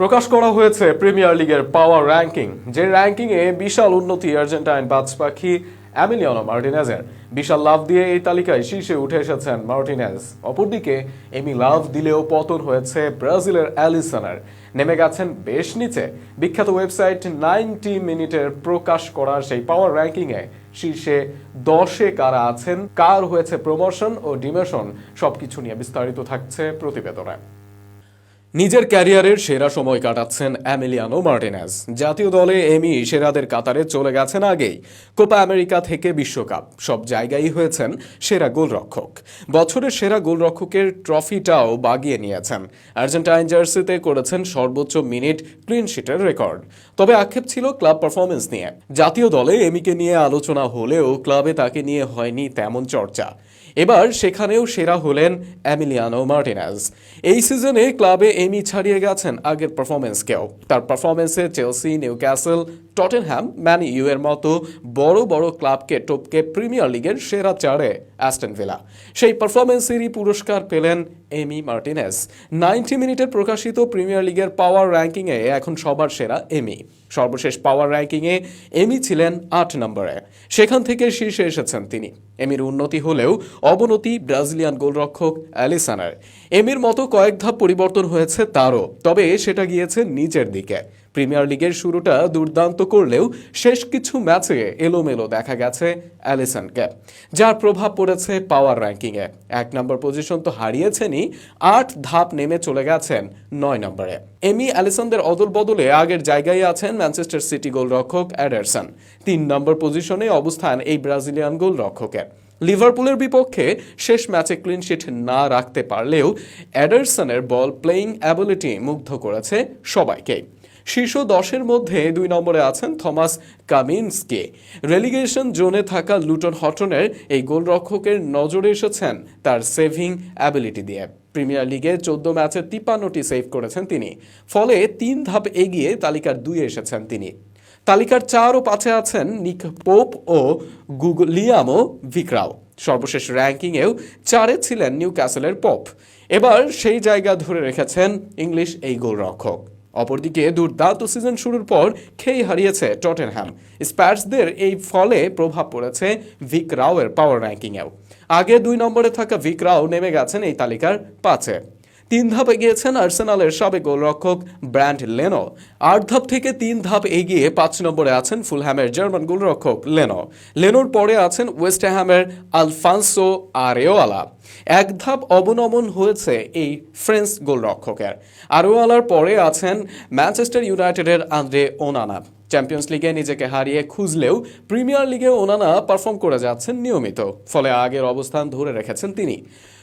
প্রকাশ করা হয়েছে প্রিমিয়ার লিগের পাওয়ার র্যাঙ্কিং, যে র্যাঙ্কিংয়ে বিশাল উন্নতি আর্জেন্টাইন বাজ পাখি অ্যামিলিয়ানো মার্টিনেজের। বিশাল লাভ দিয়ে এই তালিকায় শীর্ষে উঠে এসেছেন মার্টিনেজ। অপরদিকে, এমি লাভ দিলেও পতন হয়েছে ব্রাজিলের অ্যালিসনের। নেমে গেছেন বেশ নিচে। বিখ্যাত ওয়েবসাইট নাইনটি মিনিটের প্রকাশ করা সেই পাওয়ার র্যাঙ্কিংয়ে শীর্ষে দশে কারা আছেন, কার হয়েছে প্রমোশন ও ডিমোশন, সবকিছু নিয়ে বিস্তারিত থাকছে প্রতিবেদনে। নিজের ক্যারিয়ারের সেরা সময় কাটাচ্ছেন অ্যামিলিয়ানো মার্টিনেজ। জাতীয় দলে এমি সেরাদের কাতারে চলে গেছেন আগেই। কোপা আমেরিকা থেকে বিশ্বকাপ, সব জায়গায় হয়েছেন সেরা গোলরক্ষক। বছরের সেরা গোলরক্ষকের ট্রফিটাও বাগিয়ে নিয়েছেন। আর্জেন্টাইন জার্সিতে করেছেন সর্বোচ্চ মিনিট ক্লিন শিটের রেকর্ড। তবে আক্ষেপ ছিল ক্লাব পারফরমেন্স নিয়ে। জাতীয় দলে এমিকে নিয়ে আলোচনা হলেও ক্লাবে তাকে নিয়ে হয়নি তেমন চর্চা। এবার সেখানেও সেরা হলেন অ্যামিলিয়ানো মার্টিনেজ। এই সিজনে ক্লাবে এমি ছাড়িয়ে গেছেন আগের পারফরমেন্সকেও তার পারফরমেন্সে Chelsea Newcastle Tottenham Man U এর মতো বড় বড় ক্লাবকে টপকে প্রিমিয়ার লিগের সেরা চারে অ্যাস্টন ভিলা সেই পারফরমেন্সেরই পুরস্কার পেলেন এমি মার্টিনেস। নাইনটি মিনিটে প্রকাশিত প্রিমিয়ার লিগের পাওয়ার র্যাঙ্কিংয়ে এখন সবার সেরা এমি। সর্বশেষ পাওয়ার র্যাঙ্কিংয়ে এমি ছিলেন আট নম্বরে। সেখান থেকে শীর্ষে এসেছেন তিনি। এমির উন্নতি হলেও অবনতি ব্রাজিলিয়ান গোলরক্ষক অ্যালিসানার। এমির মতো কয়েক ধাপ পরিবর্তন হয়েছে তারও, তবে সেটা গিয়েছে নিচের দিকে। প্রিমিয়ার লিগের শুরুটা দুর্দান্ত করলেও শেষ কিছু ম্যাচে এলোমেলো দেখা গেছে অ্যালিসনকে যার প্রভাব পড়েছে পাওয়ার র্যাঙ্কিংয়ে এক নম্বর পজিশন তো হারিয়েছেনই, আট ধাপ নেমে চলে গেছেন নয় নম্বরে। এমি অ্যালিসনদের অদল বদলে আগের জায়গায় আছেন ম্যানচেস্টার সিটি গোলরক্ষক অ্যাডারসন তিন নম্বর পজিশনে অবস্থান এই ব্রাজিলিয়ান গোলরক্ষকের লিভারপুলের বিপক্ষে শেষ ম্যাচে ক্লিনশিট না রাখতে পারলেও অ্যাডারসনের বল প্লেয়িং অ্যাবিলিটি মুগ্ধ করেছে সবাইকে শীর্ষ দশের মধ্যে দুই নম্বরে আছেন থমাস কামিন্সকে। রেলিগেশন জোনে থাকা লুটন হটনের এই গোলরক্ষকের নজরে এসেছেন তার সেভিং অ্যাবিলিটি দিয়ে। প্রিমিয়ার লিগে চোদ্দ ম্যাচে তিপ্পান্নটি সেভ করেছেন তিনি। ফলে তিন ধাপ এগিয়ে তালিকার দুই এসেছেন তিনি। তালিকার চার ও পাঁচে আছেন নিক পোপ ও গুগলিয়ামো ভিক্রাও। সর্বশেষ র্যাঙ্কিংয়েও চারে ছিলেন নিউ ক্যাসেলের পপ। এবার সেই জায়গা ধরে রেখেছেন ইংলিশ এই গোলরক্ষক। অপরদিকে দুর্দান্ত সিজন শুরুর পর খেই হারিয়েছে টটেনহ্যাম স্প্যার্সদের এই ফলে প্রভাব পড়েছে ভিক রাওয়ের পাওয়ার র্যাঙ্কিংয়েও আগে দুই নম্বরে থাকা ভিক রাও নেমে গেছেন এই তালিকার পাঁচে। তিন ধাপ এগিয়েছেন আর্সেনালের সাবেক গোলরক্ষক ব্র্যান্ড লেনো। আট ধাপ থেকে তিন ধাপ এগিয়ে পাঁচ নম্বরে আছেন ফুলহ্যামের জার্মান গোলরক্ষক লেনো। লেনোর পরে আছেন ওয়েস্ট হ্যামের আলফান্সো আরেওয়ালা। এক ধাপ অবনমন হয়েছে এই ফ্রেঞ্চ গোলরক্ষকের। আরেওয়ালার পরে আছেন ম্যানচেস্টার ইউনাইটেডের আন্দ্রে ওনানা। চ্যাম্পিয়ন্স লিগে নিজেকে হারিয়ে খুঁজলেও প্রিমিয়ার লিগে ওনানা পারফর্ম করে যাচ্ছেন নিয়মিত। ফলে আগের অবস্থান ধরে রেখেছেন তিনি।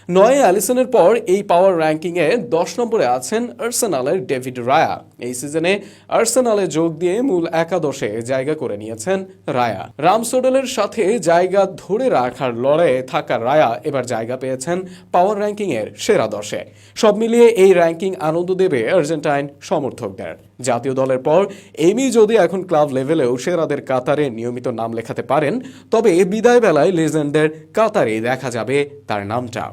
নয় অ্যালিসনের পর এই পাওয়ার র্যাঙ্কিংয়ে দশ নম্বরে আছেন আর্সেনালের ডেভিড রায়া। এই সিজনে আর্সেনালে যোগ দিয়ে মূল একাদশে জায়গা করে নিয়েছেন রায়া। রামসোডেলের সাথে জায়গা ধরে রাখার লড়াইয়ে থাকা রায়া এবার জায়গা পেয়েছেন পাওয়ার র্যাঙ্কিংয়ের সেরা দশে। সব মিলিয়ে এই র্যাঙ্কিং আনন্দ দেবে আর্জেন্টাইন সমর্থকদের। জাতীয় দলের পর এমি যদি এখন ক্লাব লেভেলেও সেরাদের কাতারে নিয়মিত নাম লেখাতে পারেন, তবে বিদায় বেলায় লেজেন্ডের কাতারে দেখা যাবে তার নামটা।